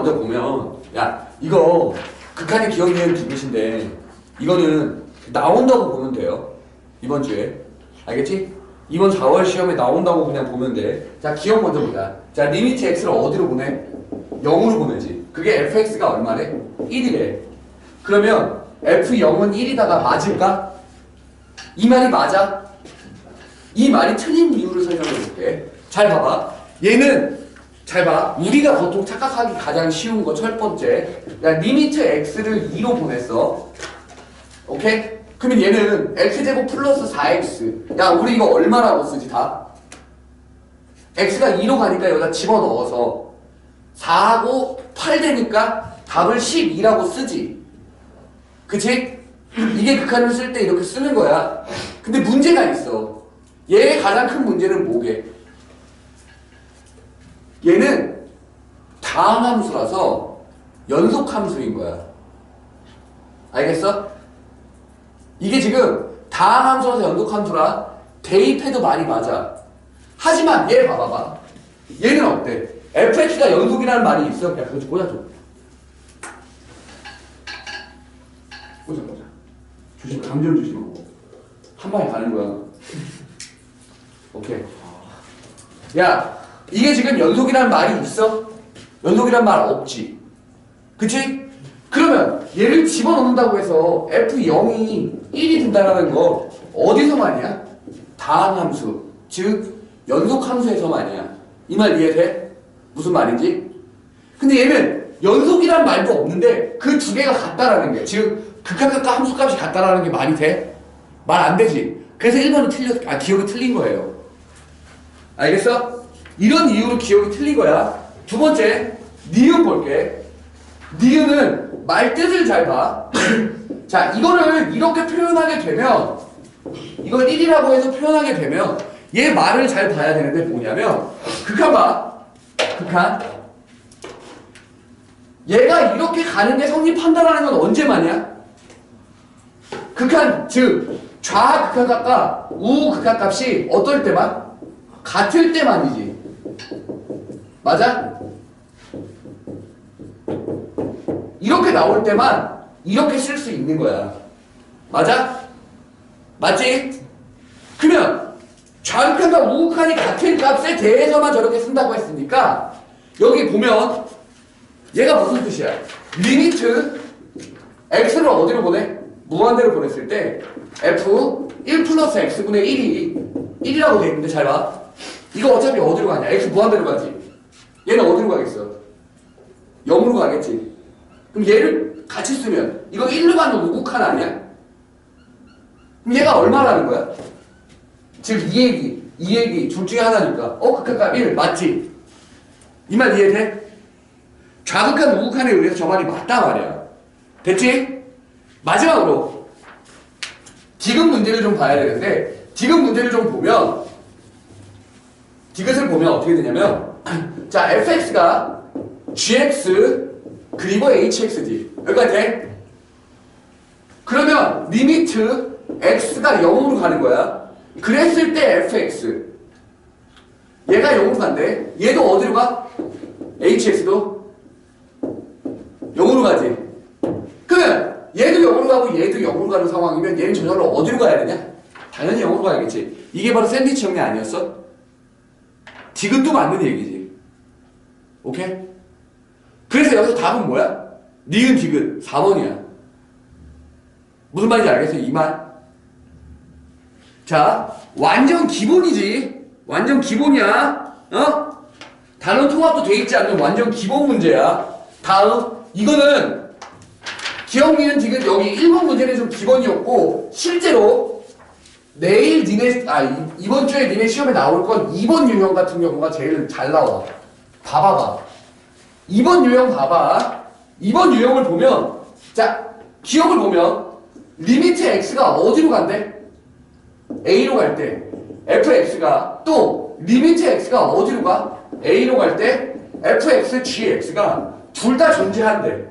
먼저 보면 야 이거 극한의 기억 니은 기분인데 이거는 나온다고 보면 돼요 이번 주에 알겠지? 이번 4월 시험에 나온다고 그냥 보면 돼 자 기억 먼저 보자 자 리미트 x를 어디로 보내? 0으로 보내지 그게 fx가 얼마래? 1이래 그러면 f0은 1이다가 맞을까? 이 말이 맞아? 이 말이 틀린 이유를 설명해 볼게 잘 봐봐 얘는 잘 봐. 우리가 보통 착각하기 가장 쉬운 거 첫 번째. 야, 리미트 x를 2로 보냈어. 오케이? 그러면 얘는 x제곱 플러스 4x. 야, 우리 이거 얼마라고 쓰지, 다? x가 2로 가니까 여기다 집어넣어서 4하고 8 되니까 답을 12라고 쓰지. 그치? 이게 극한을 쓸 때 이렇게 쓰는 거야. 근데 문제가 있어. 얘의 가장 큰 문제는 뭐게? 얘는 다항함수라서 연속함수인 거야. 알겠어? 이게 지금 다항함수라서 연속함수라 대입해도 말이 맞아. 하지만 얘 봐봐봐. 얘는 어때? fx가 연속이라는 말이 있어? 야 그거 좀 꽂아줘. 꽂아 꽂아. 조심 감정 조심하고 한 방에 가는 거야. 오케이. 야 이게 지금 연속이라는 말이 있어? 연속이란 말 없지. 그치? 그러면 얘를 집어넣는다고 해서 F0이 1이 된다라는 거 어디서만이야? 다항함수, 즉 연속함수에서만이야. 이 말 이해돼? 무슨 말인지? 근데 얘는 연속이란 말도 없는데 그 두 개가 같다라는 게 즉 극한값과 함수값이 같다라는 게 말이 돼? 말 안 되지. 그래서 1번은 틀렸, 아 기억이 틀린 거예요. 알겠어? 이런 이유로 기억이 틀린 거야. 두 번째, 니은 볼게. 니은은 말 뜻을 잘 봐. 자, 이거를 이렇게 표현하게 되면, 이걸 1이라고 해서 표현하게 되면, 얘 말을 잘 봐야 되는데 뭐냐면, 극한 봐. 극한. 얘가 이렇게 가는 게 성립한다라는 건 언제만이야? 극한, 즉, 좌 극한값과 우 극한값이 어떨 때만? 같을 때만이지. 맞아? 이렇게 나올 때만 이렇게 쓸 수 있는 거야. 맞아? 맞지? 그러면 좌극한과 우극한이 같은 값에 대해서만 저렇게 쓴다고 했으니까 여기 보면 얘가 무슨 뜻이야? 리미트 x를 어디로 보내? 무한대로 보냈을 때 f 1 플러스 x분의 1이 1이라고 돼 있는데 잘 봐. 이거 어차피 어디로 가냐? x 무한대로 가지. 얘는 어디로 가겠어? 0으로 가겠지. 그럼 얘를 같이 쓰면 이거 1로 가는 우극한 아니야? 그럼 얘가 얼마라는 거야? 즉 이 얘기, 이 얘기 둘 중에 하나니까 어 극한값 1 맞지? 이 말 이해돼? 좌극한 우극한에 의해서 저 말이 맞다 말이야. 됐지? 마지막으로 디귿 문제를 좀 봐야 되는데 디귿 문제를 좀 보면 디귿을 보면 어떻게 되냐면 자 fx가 gx 그리고 hx지 여기까지 돼? 그러면 리미트 x가 0으로 가는 거야 그랬을 때 fx 얘가 0으로 간대 얘도 어디로 가? hx도 0으로 가지 그러면 얘도 0으로 가고 얘도 0으로 가는 상황이면 얘는 저절로 어디로 가야 되냐? 당연히 0으로 가야겠지 이게 바로 샌드위치 형리 아니었어? 디귿도 맞는 얘기지. 오케이? 그래서 여기서 답은 뭐야? 니은 디귿 4번이야. 무슨 말인지 알겠어요? 이 말? 자, 완전 기본이지. 완전 기본이야. 어? 단원 통합도 돼 있지 않는 완전 기본 문제야. 다음, 이거는 기억 니은 디귿 여기 1번 문제는 좀 기본이었고 실제로 내일 니네 아 이- 이번 주에 니네 시험에 나올 건 2번 유형 같은 경우가 제일 잘 나와. 봐봐봐. 2번 유형 봐봐. 2번 유형을 보면 자 기억을 보면 리미트 x가 어디로 간대? a로 갈 때 fx가 또 리미트 x가 어디로 가? a로 갈 때 fx gx가 둘 다 존재한대.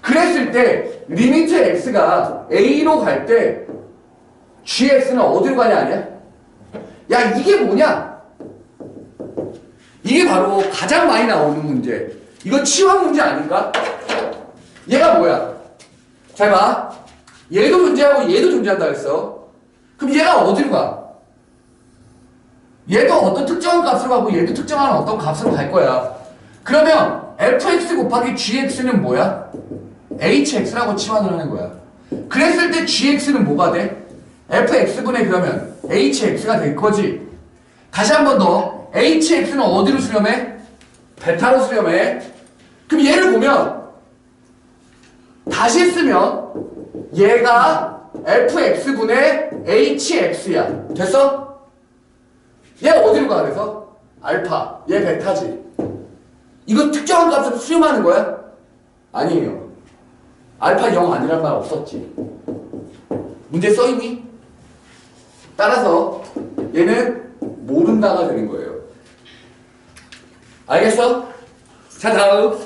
그랬을 때 리미트 x가 a로 갈 때 GX는 어디로 가냐 아니야? 야 이게 뭐냐? 이게 바로 가장 많이 나오는 문제. 이거 치환 문제 아닐까? 얘가 뭐야? 잘 봐. 얘도 존재하고 얘도 존재한다 그랬어. 그럼 얘가 어디로 가? 얘도 어떤 특정한 값으로 가고 얘도 특정한 어떤 값으로 갈 거야. 그러면 fx 곱하기 gx는 뭐야? hx라고 치환을 하는 거야. 그랬을 때 gx는 뭐가 돼? Fx분의 그러면 hx가 될 거지. 다시 한 번 더. hx는 어디로 수렴해? 베타로 수렴해. 그럼 얘를 보면 다시 쓰면 얘가 fx분의 hx야. 됐어? 얘 어디로 가 그래서? 알파. 얘 베타지. 이거 특정한 값을 수렴하는 거야? 아니에요. 알파 0 아니란 말 없었지. 문제 써있니? 따라서 얘는 모른다가 되는 거예요. 알겠어? 자 다음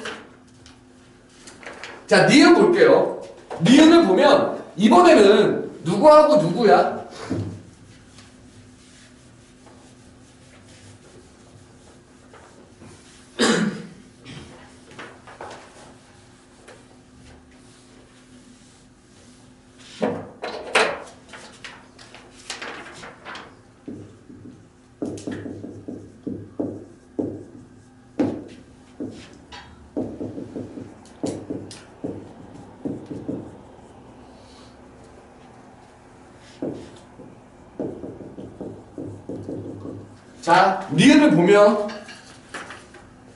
자 니은 볼게요. 니은을 보면 이번에는 누구하고 누구야? 자, 니은을 보면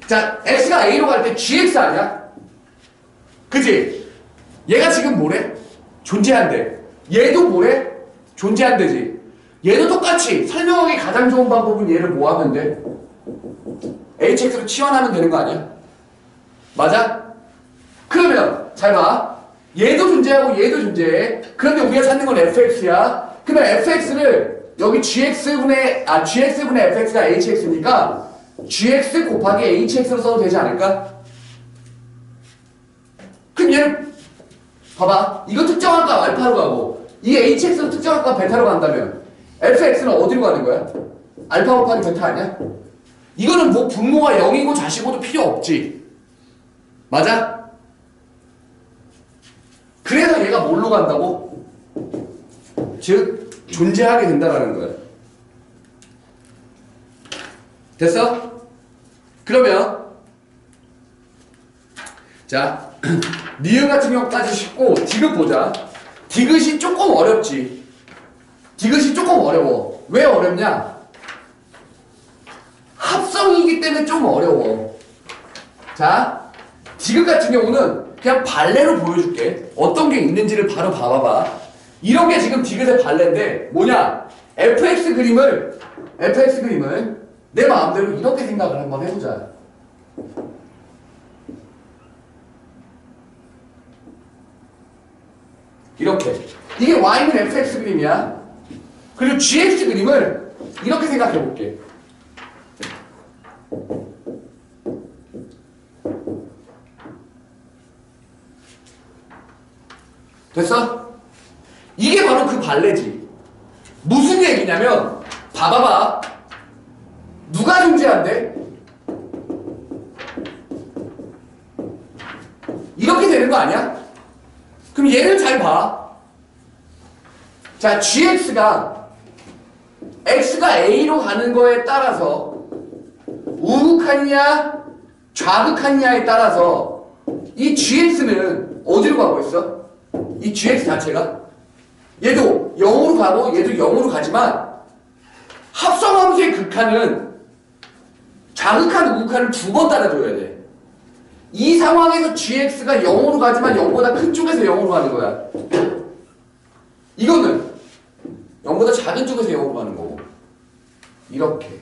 자, x가 a로 갈 때 gx 아니야? 그지? 얘가 지금 뭐래? 존재한대. 얘도 뭐래? 존재한대지. 얘도 똑같이 설명하기 가장 좋은 방법은 얘를 뭐 하면 돼? hx로 치환하면 되는 거 아니야? 맞아? 그러면 잘 봐. 얘도 존재하고 얘도 존재해. 그런데 우리가 찾는 건 fx야. 그러면 fx를 여기 gx분의 아 gx분의 fx가 hx니까 gx 곱하기 hx로 써도 되지 않을까? 그럼 얘를 봐봐. 이거 특정한 값 알파로 가고 이 hx는 특정한 값 베타로 간다면 fx는 어디로 가는 거야? 알파 곱하기 베타 아니야? 이거는 뭐 분모가 0이고 자시고도 필요 없지. 맞아? 그래서 얘가 뭘로 간다고? 즉 존재하게 된다라는 거야. 됐어? 그러면 자 니은 같은 경우까지 쉽고 디귿 보자. 디귿이 조금 어렵지. 디귿이 조금 어려워. 왜 어렵냐? 합성이기 때문에 좀 어려워. 자, 디귿 같은 경우는 그냥 발레로 보여줄게. 어떤 게 있는지를 바로 봐봐봐. 이런 게 지금 디귿의 발레인데 뭐냐? fx 그림을 fx 그림을 내 마음대로 이렇게 생각을 한번 해보자. 이렇게. 이게 y는 fx 그림이야. 그리고 gx 그림을 이렇게 생각해 볼게. 됐어? 발레지. 무슨 얘기냐면, 봐봐봐. 누가 존재한대? 이렇게 되는 거 아니야? 그럼 얘를 잘 봐. 자, gx가 x가 a로 가는 거에 따라서 우극하냐 좌극하냐에 따라서 이 gx는 어디로 가고 있어? 이 gx 자체가 얘도 0으로 가고 얘도 0으로 가지만 합성함수의 극한은 좌극한 우극한을 두 번 따라줘야 돼. 이 상황에서 gx가 0으로 가지만 0보다 큰 쪽에서 0으로 가는 거야. 이거는 0보다 작은 쪽에서 0으로 가는 거고. 이렇게.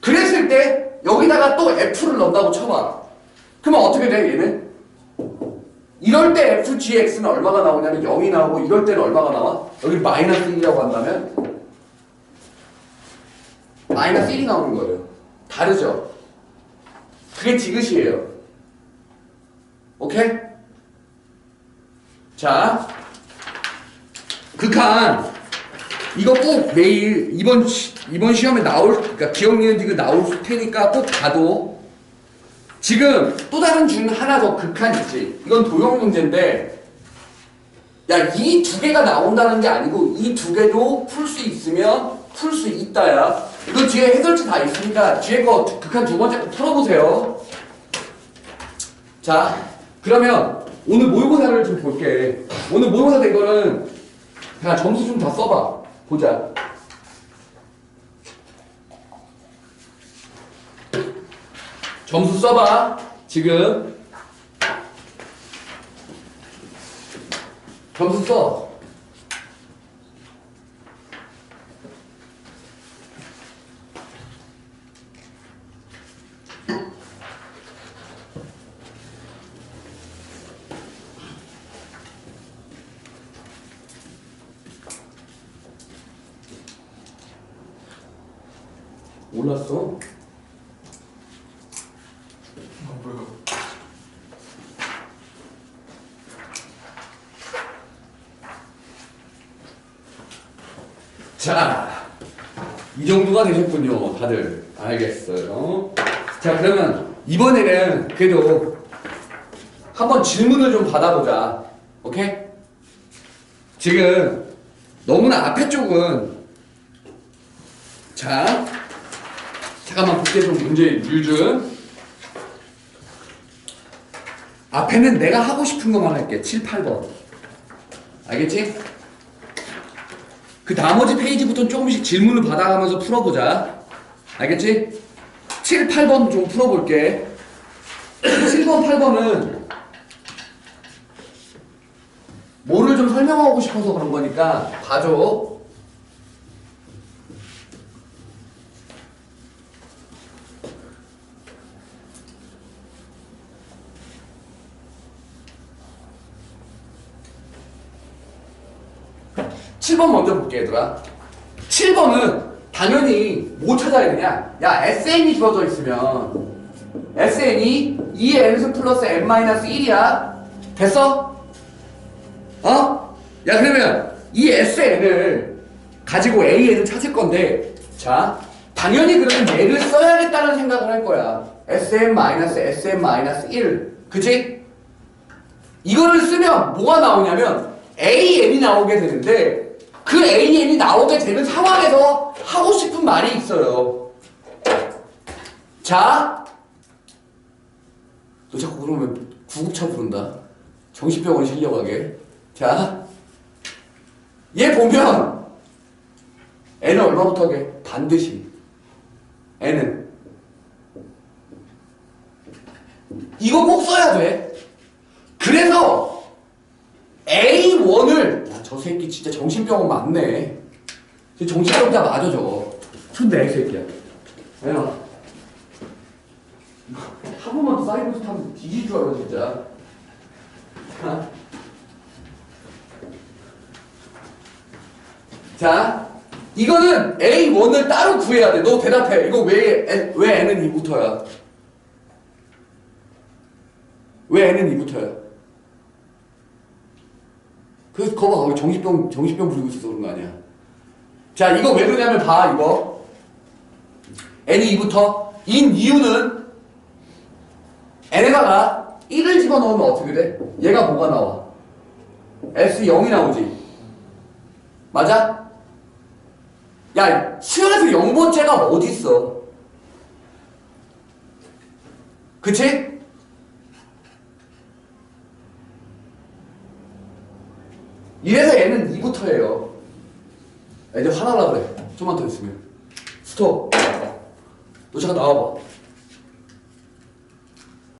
그랬을 때 여기다가 또 f를 넣는다고 쳐봐. 그러면 어떻게 돼 얘는? 이럴 때 fgx는 얼마가 나오냐면 0이 나오고 이럴 때는 얼마가 나와? 여기 마이너스 1이라고 한다면 마이너스 1이 나오는 거예요. 다르죠? 그게 디귿이에요. 오케이? 자, 극한 이거 꼭 내일 이번 시, 이번 시험에 나올 그러니까 기억 니은 디귿 나올 테니까 꼭 봐도 지금 또 다른 중 하나 더 극한 있지. 이건 도형 문제인데, 야, 이 두 개가 나온다는 게 아니고, 이 두 개도 풀 수 있으면 풀 수 있다야. 이거 뒤에 해설지 다 있으니까, 뒤에 거 극한 두 번째 거 풀어보세요. 자, 그러면 오늘 모의고사를 좀 볼게. 오늘 모의고사 된 거는 그냥 점수 좀 다 써봐. 보자. 점수 써봐. 지금. 점수 써. 몰랐어? 아, 뭐야? 자, 이 정도가 되셨군요, 다들. 알겠어요. 자, 그러면 이번에는 그래도 한번 질문을 좀 받아보자. 오케이? 지금 너무나 앞에 쪽은 자, 잠깐만 볼게 좀 문제 류준. 앞에는 내가 하고 싶은 것만 할게. 7, 8번. 알겠지? 그 나머지 페이지부터 조금씩 질문을 받아가면서 풀어보자. 알겠지? 7, 8번 좀 풀어볼게. 7번, 8번은 뭐를 좀 설명하고 싶어서 그런 거니까 봐줘. 칠번 먼저 볼게 얘들아 7번은 당연히 뭐 찾아야 되냐 야 SN이 주어져 있으면 SN이 2의 N 플러스 N-1이야 됐어? 어? 야 그러면 이 SN을 가지고 AN을 찾을 건데 자 당연히 그러면 얘를 써야겠다는 생각을 할 거야 SM-SM-1 그치? 이거를 쓰면 뭐가 나오냐면 AN이 나오게 되는데 그 AN이 나오게 되는 상황에서 하고 싶은 말이 있어요. 자, 너 자꾸 그러면 구급차 부른다. 정신병원 실려가게. 자, 얘 보면 N은 얼마부터 하게? 반드시. N은. 이거 꼭 써야 돼. 그래서 A1을 야, 저 새끼 진짜 정신병원 맞네. 저 정신병자 맞아 저거. 손대 이 새끼야. 야. 한 번만 더 사이버스 타면 뒤질 줄 알아 진짜. 자. 자, 이거는 A1을 따로 구해야 돼. 너 대답해. 이거 왜, N- 왜 N은 2부터야? 왜 N은 2부터야? 그, 거 봐, 거기 정신병, 정신병 부리고 있어서 그런 거 아니야. 자, 이거 왜 그러냐면 봐, 이거. n이 2부터. 인 이유는 n에다가 1을 집어넣으면 어떻게 돼? 얘가 뭐가 나와? s 0이 나오지. 맞아? 야, 수열에서 0번째가 어딨어? 그치? 이래서 얘는 2부터예요. 애들 화나려 그래. 좀만 더 있으면. 스톱. 너 잠깐 나와봐.